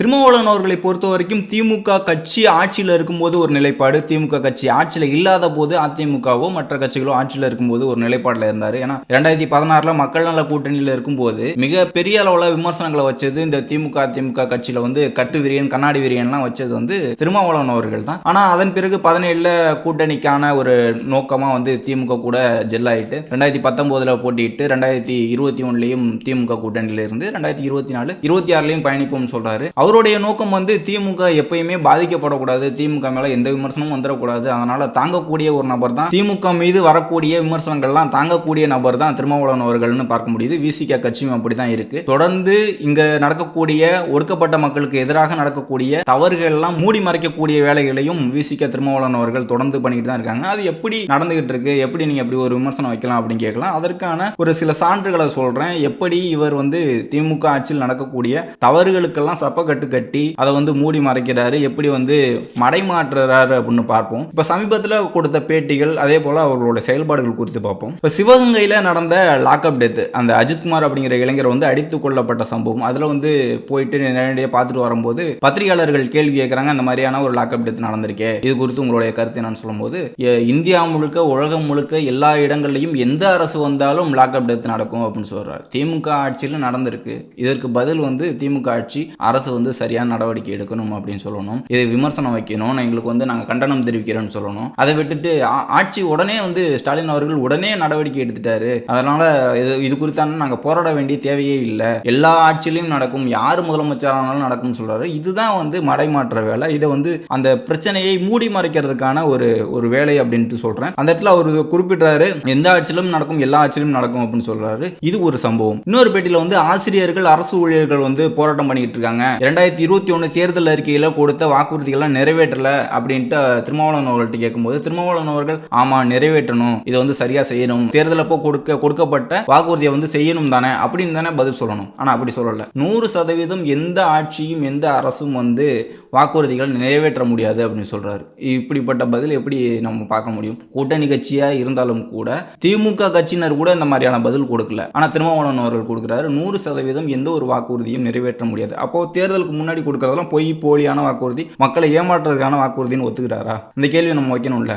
திருமாவளவன் அவர்களை பொறுத்த வரைக்கும் திமுக கட்சி ஆட்சியில் இருக்கும்போது ஒரு நிலைப்பாடு. திமுக கட்சி ஆட்சியில் இல்லாத போது அதிமுகவோ மற்ற கட்சிகளோ ஆட்சியில் இருக்கும்போது ஒரு நிலைப்பாட்டில் இருந்தார். ஏன்னா ரெண்டாயிரத்தி பதினாறில் மக்கள் நல கூட்டணியில் இருக்கும்போது மிக பெரிய அளவில் விமர்சனங்களை வச்சது இந்த திமுக அதிமுக கட்சியில் வந்து கட்டு விரியன் கண்ணாடி விரியன்லாம் வச்சது வந்து திருமாவளவன் அவர்கள் தான். ஆனால் அதன் பிறகு பதினேழில் கூட்டணிக்கான ஒரு நோக்கமாக வந்து திமுக கூட ஜெல்லாயிட்டு ரெண்டாயிரத்தி பத்தொம்போதில் போட்டியிட்டு ரெண்டாயிரத்தி இருபத்தி ஒன்றுலையும் திமுக கூட்டணியில் இருந்து ரெண்டாயிரத்தி இருபத்தி நாலு இருபத்தி ஆறுலையும் பயணிப்போம்னு அவர் அவருடைய நோக்கம் வந்து திமுக எப்பயுமே பாதிக்கப்படக்கூடாது. திமுக மேல எந்த விமர்சனமும் வந்துடக்கூடாது அதனால தாங்கக்கூடிய ஒரு நபர் தான் திமுக மீது வரக்கூடிய விமர்சனங்கள்லாம் தாங்கக்கூடிய நபர் தான் திருமாவளவன் அவர்கள்னு பார்க்க முடியுது. விசிக கட்சியும் அப்படிதான் இருக்கு. தொடர்ந்து இங்க நடக்கக்கூடிய ஒடுக்கப்பட்ட மக்களுக்கு எதிராக நடக்கக்கூடிய தவறுகள் எல்லாம் மூடி மறைக்கக்கூடிய வேலைகளையும் விசிக திருமாவளவன் அவர்கள் தொடர்ந்து பண்ணிட்டு தான் இருக்காங்க. அது எப்படி நடந்துகிட்டு இருக்கு? எப்படி நீங்க அப்படி ஒரு விமர்சனம் வைக்கலாம் அப்படின்னு கேட்கலாம். அதற்கான ஒரு சில சான்றுகளை சொல்றேன். எப்படி இவர் வந்து திமுக ஆட்சியில் நடக்கக்கூடிய தவறுகளுக்கெல்லாம் சப்பக்கட்டு கட்டி அதை வந்து மூடி மறைக்கிறாரு. எப்படி வந்து மடை மாற்றுறாரு அப்படின்னு பார்ப்போம். இப்போ சமீபத்தில் கொடுத்த பேட்டிகள் அதே போல் அவர்களோட செயல்பாடுகள் குறித்து பார்ப்போம். இப்போ சிவகங்கையில் நடந்த லாக்அப் டெத் அந்த அஜித்குமார் அப்படிங்கிற இளைஞர் வந்து அடித்து கொள்ளப்பட்ட சம்பவம். அதில் வந்து போயிட்டு நேரடியாக பார்த்துட்டு வரும்போது பத்திரிகையாளர்கள் கேள்வி கேட்குறாங்க அந்த மாதிரியான ஒரு லாக்அப் டெத் நடந்திருக்கே. இது குறித்து உங்களுடைய கருத்து என்னன்னு சொல்லும்போது இந்தியா முழுக்க உலகம் முழுக்க எல்லா இடங்கள்லையும் எந்த அரசு வந்தாலும் லாக்அப் டெத் நடக்கும் அப்படின்னு சொல்கிறார் திமுக ஆட்சியில் நடந்திருக்கு. இதற்கு பதில் வந்து திமுக ஆட்சி அரசு வந்து சரியான நடவடிக்கை எடுக்கணும் அப்படின்னு சொல்லணும். இதை விமர்சனம் வைக்கணும். எங்களுக்கு வந்து நாங்கள் கண்டனம் தெரிவிக்கிறோம்னு சொல்லணும். அதை விட்டுட்டு ஆட்சி உடனே வந்து ஸ்டாலின் அவர்கள் உடனே நடவடிக்கை எடுத்துட்டாரு. அதனால இது இது குறித்தான நாங்கள் போராட வேண்டிய தேவையே இல்லை. எல்லா ஆட்சியிலையும் நடக்கும். யார் முதலமைச்சரானாலும் நடக்கும்னு சொல்றாரு. இதுதான் வந்து மடைமாற்ற வேலை. இதை வந்து அந்த பிரச்சனையை மூடி மறைக்கிறதுக்கான ஒரு ஒரு வேலை அப்படின்ட்டு சொல்றேன். அந்த இடத்துல அவர் குறிப்பிட்டாரு எந்த ஆட்சியிலும் நடக்கும் எல்லா ஆட்சியிலும் நடக்கும் அப்படின்னு சொல்றாரு. இது ஒரு சம்பவம். இன்னொரு பேட்டியில் வந்து ஆசிரியர்கள் அரசு ஊழியர்கள் வந்து போராட்டம் பண்ணிட்டு இருக்காங்க. ரெண்டாயிரத்தி இருபத்தி ஒன்று தேர்தல் அறிக்கையில் கொடுத்த வாக்குறுதிகள்லாம் நிறைவேற்றலை அப்படின்ட்டு திருமாவளவன் அவர்கள்ட்ட கேட்கும்போது திருமாவளவன் அவர்கள் ஆமாம் நிறைவேற்றணும். இதை வந்து சரியாக செய்யணும். தேர்தல் அப்போ கொடுக்க கொடுக்கப்பட்ட வாக்குறுதியை வந்து செய்யணும் தானே? அப்படின்னு தானே பதில் சொல்லணும். ஆனால் அப்படி சொல்லலை. நூறு சதவீதம் எந்த ஆட்சியும் எந்த அரசும் வந்து வாக்குறுதிகள் நிறைவேற்ற முடியாது அப்படின்னு சொல்கிறாரு இப்படிப்பட்ட பதில் எப்படி நம்ம பார்க்க முடியும்? கூட்டணி கட்சியாக இருந்தாலும் கூட திமுக கட்சியினர் கூட இந்த மாதிரியான பதில் கொடுக்கல. ஆனால் திருமாவளவன் அவர்கள் கொடுக்குறாரு நூறு சதவீதம் எந்த ஒரு வாக்குறுதியும் நிறைவேற்ற முடியாது. அப்போ தேர்தலுக்கு முன்னாடி கொடுக்கறதெல்லாம் பொய் போலியான வாக்குறுதி மக்களை ஏமாற்றுறதுக்கான வாக்குறுதின்னு ஒத்துக்கிறாரா? இந்த கேள்வி நம்ம வைக்கணும்ல.